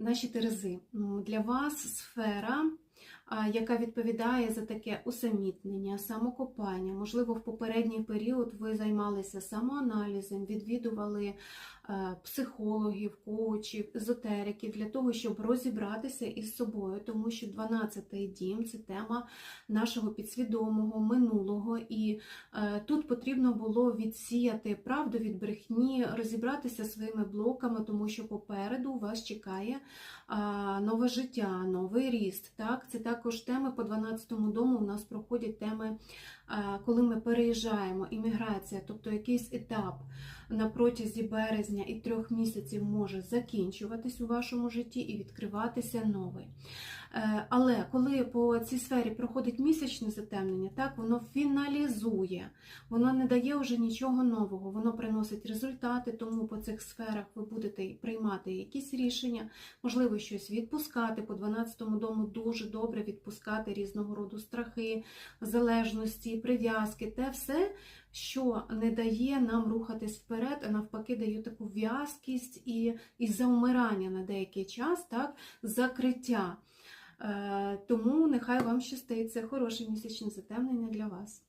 Наші Терези, для вас сфера, яка відповідає за таке усамітнення, самокопання. Можливо, в попередній період ви займалися самоаналізом, відвідували е, психологів, коучів, езотериків для того, щоб розібратися із собою, тому що 12-й дім це тема нашого підсвідомого минулого, і е, тут потрібно було відсіяти правду від брехні, розібратися своїми блоками, тому що попереду вас чекає нове життя, новий ріст. Так? Це також теми по 12-му дому. У нас проходять теми, коли ми переїжджаємо, імміграція, тобто якийсь етап на протязі березня і трьох місяців може закінчуватись у вашому житті і відкриватися новий. Е, Але коли по цій сфері проходить місячне затемнення, так воно фіналізує, воно не дає вже нічого нового, воно приносить результати, тому по цих сферах ви будете приймати якісь рішення, можливо, щось відпускати. По 12-му дому дуже добре відпускати різного роду страхи, залежності, прив'язки, те все, що не дає нам рухатись вперед, а навпаки, дає таку в'язкість і, і завмирання на деякий час, так, закриття. Е, Тому нехай вам щастить. Це хороше місячне затемнення для вас.